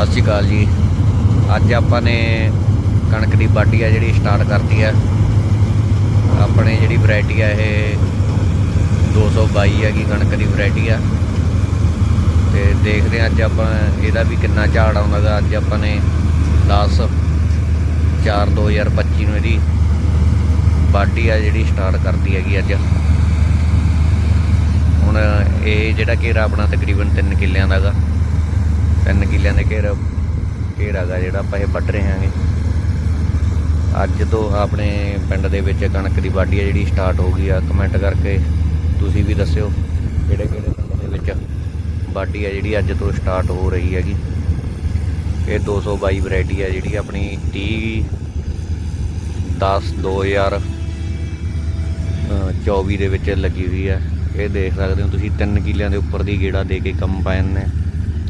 ਸਤਿ ਸ਼੍ਰੀ ਅਕਾਲ ਜੀ। ਅੱਜ ਆਪਾਂ ਨੇ ਕਣਕ ਦੀ ਵਾਢੀ ਆ ਜਿਹੜੀ ਸਟਾਰਟ ਕਰਤੀ ਆ। ਆਪਣੇ ਜਿਹੜੀ ਵੈਰਾਈਟੀ ਆ ਇਹ 222 ਹੈਗੀ ਕਣਕ ਦੀ ਵੈਰਾਈਟੀ ਆ। ਤੇ ਦੇਖਦੇ ਹਾਂ ਅੱਜ ਆਪਾਂ ਇਹਦਾ ਵੀ ਕਿੰਨਾ ਝਾੜ ਆਉਂਦਾਗਾ ਅੱਜ ਆਪਾਂ ਨੇ 10 4 2025 ਨੂੰ ਇਹਦੀ ਵਾਢੀ ਆ ਜਿਹੜੀ ਸਟਾਰਟ ਕਰਤੀ ਹੈਗੀ ਅੱਜ। ਹੁਣ ਇਹ ਜਿਹੜਾ ਘੇਰਾ ਆਪਣਾ ਤਕਰੀਬਨ 3 ਕਿੱਲਿਆਂ ਦਾ ਗਾ। ਤਿੰਨ ਕਿੱਲਿਆਂ ਦੇ ਘੇਰਾ ਘੇਰਾਗਾ ਜਿਹੜਾ ਆਪਾਂ ਇਹ ਵੱਢ ਰਹੇ ਹਾਂਗੇ। ਅੱਜ ਤੋਂ ਆਪਣੇ ਪਿੰਡ ਦੇ ਵਿੱਚ ਕਣਕ ਦੀ ਵਾਢੀ ਆ ਜਿਹੜੀ ਸਟਾਰਟ ਹੋ ਗਈ ਆ। ਕਮੈਂਟ ਕਰਕੇ ਤੁਸੀਂ ਵੀ ਦੱਸਿਓ ਕਿਹੜੇ ਕਿਹੜੇ ਪਿੰਡ ਦੇ ਵਿੱਚ ਵਾਢੀ ਆ ਜਿਹੜੀ ਅੱਜ ਤੋਂ ਸਟਾਰਟ ਹੋ ਰਹੀ ਹੈਗੀ। ਇਹ 222 ਵੈਰਾਈਟੀ ਹੈ ਜਿਹੜੀ ਆਪਣੀ 30 10 2000 24 ਦੇ ਵਿੱਚ ਲੱਗੀ ਹੋਈ ਹੈ ਇਹ ਦੇਖ ਸਕਦੇ ਹੋ ਤੁਸੀਂ 3 ਕਿੱਲਿਆਂ ਦੇ ਉੱਪਰ ਦੀ ਗੇੜਾ ਦੇ ਕੇ ਕੰਬਾਈਨ ਨੇ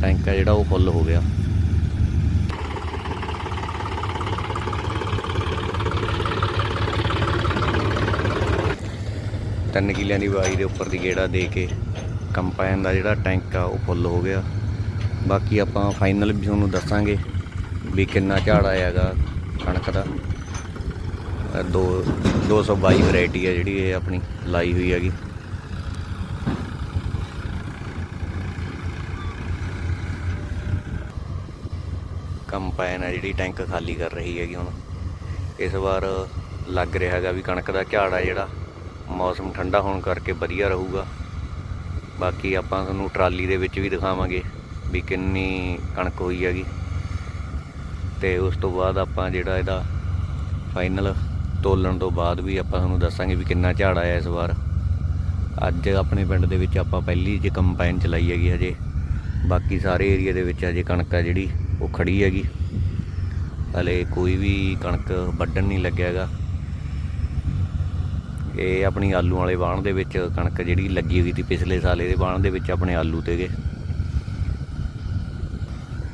ਟੈਂਕ ਹੈ ਜਿਹੜਾ ਉਹ ਫੁੱਲ ਹੋ ਗਿਆ। ਤਿੰਨ ਕਿਲਿਆਂ ਦੀ ਵਾਈ ਦੇ ਉੱਪਰ ਦੀ ਗੇੜਾ ਦੇ ਕੇ ਕੰਬਾਈਨ ਦਾ ਜਿਹੜਾ ਟੈਂਕ ਆ, ਉਹ ਫੁੱਲ ਹੋ ਗਿਆ। ਬਾਕੀ ਆਪਾਂ ਫਾਈਨਲ ਵੀ ਤੁਹਾਨੂੰ ਦੱਸਾਂਗੇ ਵੀ ਕਿੰਨਾ ਝਾੜ ਆਇਆਗਾ ਕਣਕ ਦਾ। ਅ ਦੋ 222 ਵੈਰਾਈਟੀ ਹੈ ਜਿਹੜੀ ਇਹ ਆਪਣੀ ਲਾਈ ਹੋਈ ਹੈਗੀ। ਕੰਪਾਈਨ ਹੈ ਜਿਹੜੀ ਟੈਂਕ ਖਾਲੀ ਕਰ ਰਹੀ ਹੈਗੀ ਹੁਣ। ਇਸ ਵਾਰ ਲੱਗ ਰਿਹਾ ਹੈਗਾ ਵੀ ਕਣਕ ਦਾ ਝਾੜ ਆ ਜਿਹੜਾ। ਮੌਸਮ ਠੰਡਾ ਹੋਣ ਕਰਕੇ ਵਧੀਆ ਰਹੂਗਾ। ਬਾਕੀ ਆਪਾਂ ਤੁਹਾਨੂੰ ਟਰਾਲੀ ਦੇ ਵਿੱਚ ਵੀ ਦਿਖਾਵਾਂਗੇ ਵੀ ਕਿੰਨੀ ਕਣਕ ਹੋਈ ਹੈਗੀ। ਤੇ ਉਸ ਤੋਂ ਬਾਅਦ ਆਪਾਂ ਜਿਹੜਾ ਇਹਦਾ ਫਾਈਨਲ ਤੋਲਣ ਤੋਂ ਬਾਅਦ ਵੀ ਆਪਾਂ ਤੁਹਾਨੂੰ ਦੱਸਾਂਗੇ ਵੀ ਕਿੰਨਾ ਝਾੜ ਆਇਆ ਇਸ ਵਾਰ। ਅੱਜ ਆਪਣੇ ਪਿੰਡ ਦੇ ਵਿੱਚ ਆਪਾਂ ਪਹਿਲੀ ਜੇ ਕੰਬਾਈਨ ਚਲਾਈ ਹੈਗੀ ਹਜੇ। ਬਾਕੀ ਸਾਰੇ ਏਰੀਆ ਦੇ ਵਿੱਚ ਹਜੇ ਕਣਕ ਆ ਜਿਹੜੀ। ਉਹ ਖੜੀ ਹੈਗੀ। ਹਲੇ ਕੋਈ ਵੀ ਕਣਕ ਵੱਢਣ ਨਹੀਂ ਲੱਗਿਆ ਹੈਗਾ। ਇਹ ਆਪਣੀ ਆਲੂ ਵਾਲੇ ਬਾਣ ਦੇ ਵਿੱਚ ਕਣਕ ਜਿਹੜੀ ਲੱਗੀ ਹੋਈ ਸੀ ਪਿਛਲੇ ਸਾਲ, ਇਹਦੇ ਬਾਣ ਦੇ ਵਿੱਚ ਆਪਣੇ ਆਲੂ 'ਤੇ ਗਏ।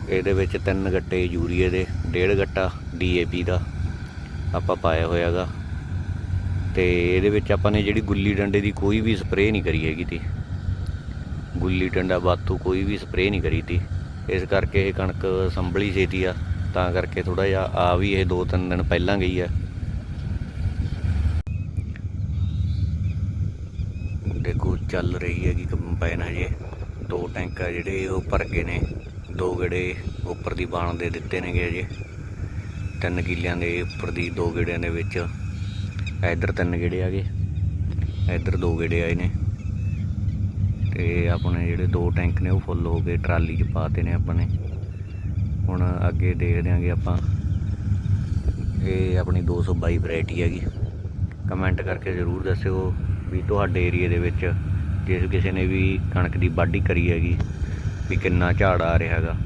ਇਹਦੇ ਵਿੱਚ ਤਿੰਨ ਗੱਟੇ ਯੂਰੀਏ ਦੇ, ਡੇਢ ਗੱਟਾ ਡੀਏਪੀ ਦਾ ਆਪਾਂ ਪਾਇਆ ਹੋਇਆਗਾ ਤੇ ਇਹਦੇ ਵਿੱਚ ਆਪਾਂ ਨੇ ਜਿਹੜੀ ਗੁੱਲੀ ਡੰਡੇ ਦੀ ਕੋਈ ਵੀ ਸਪਰੇਅ ਨਹੀਂ ਕਰੀ ਹੈਗੀ ਤੀ। ਗੁੱਲੀ ਡੰਡਾ ਬਾਤੂ ਕੋਈ ਵੀ ਸਪਰੇਅ ਨਹੀਂ ਕਰੀ ਤੀ। ਇਸ ਕਰਕੇ ਇਹ ਕਣਕ ਸੰਭਲੀ ਛੇਤੀ ਆ, ਤਾਂ ਕਰਕੇ ਥੋੜਾ ਜਿਹਾ ਆ ਵੀ ਇਹ ਦੋ ਤਿੰਨ ਦਿਨ ਪਹਿਲਾਂ ਗਈ ਆ। ਦੇਖੋ, ਚੱਲ ਰਹੀ ਹੈ ਹੈਗੀ ਕੰਬਾਈਨ ਹਜੇ। ਦੋ ਟੈਂਕ ਆ ਜਿਹੜੇ, ਉਹ ਭਰ ਗਏ ਨੇ। ਦੋ ਗੇੜੇ ਉੱਪਰ ਦੀ ਬਾਣ ਦੇ ਦਿੱਤੇ ਨੇਗੇ ਹਜੇ। ਤਿੰਨ ਕਿੱਲਿਆਂ ਦੇ ਉੱਪਰ ਦੀ ਦੋ ਗੇੜਿਆਂ ਦੇ ਵਿੱਚ। ਇੱਧਰ ਤਿੰਨ ਗੇੜੇ ਆ ਗਏ। ਇੱਧਰ ਦੋ ਗੇੜੇ ਆਏ ਨੇ। ਤੇ ਆਪਣੇ ਜਿਹੜੇ ਦੋ ਟੈਂਕ ਨੇ ਉਹ ਫੁੱਲ ਹੋ ਗਏ ਟਰਾਲੀ 'ਚ ਪਾਤੇ ਨੇ ਆਪਾਂ ਨੇ ਹੁਣ ਅੱਗੇ ਦੇਖਦੇ ਦਿਆਂਗੇ ਆਪਾਂ ਇਹ ਆਪਣੀ 222 ਵੈਰਾਈਟੀ ਹੈਗੀ। ਕਮੈਂਟ ਕਰਕੇ ਜ਼ਰੂਰ ਦੱਸਿਓ ਵੀ ਤੁਹਾਡੇ ਏਰੀਆ ਦੇ ਵਿੱਚ ਜਿਸ ਕਿਸੇ ਨੇ ਵੀ ਕਣਕ ਦੀ ਵਾਢੀ ਕਰੀ ਹੈਗੀ, ਵੀ ਕਿੰਨਾ ਝਾੜ ਆ ਰਿਹਾ ਹੈਗਾ।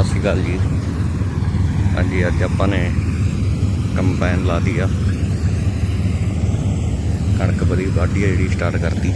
ਸਤਿ ਸ਼੍ਰੀ ਅਕਾਲ ਜੀ। ਹਾਂਜੀ, ਅੱਜ ਆਪਾਂ ਨੇ ਕੰਪੈਨ ਲਾ ਦੀ ਆ। ਕਣਕ ਬੜੀ ਵਾਢੀ ਆ ਜਿਹੜੀ ਸਟਾਰਟ ਕਰਤੀ।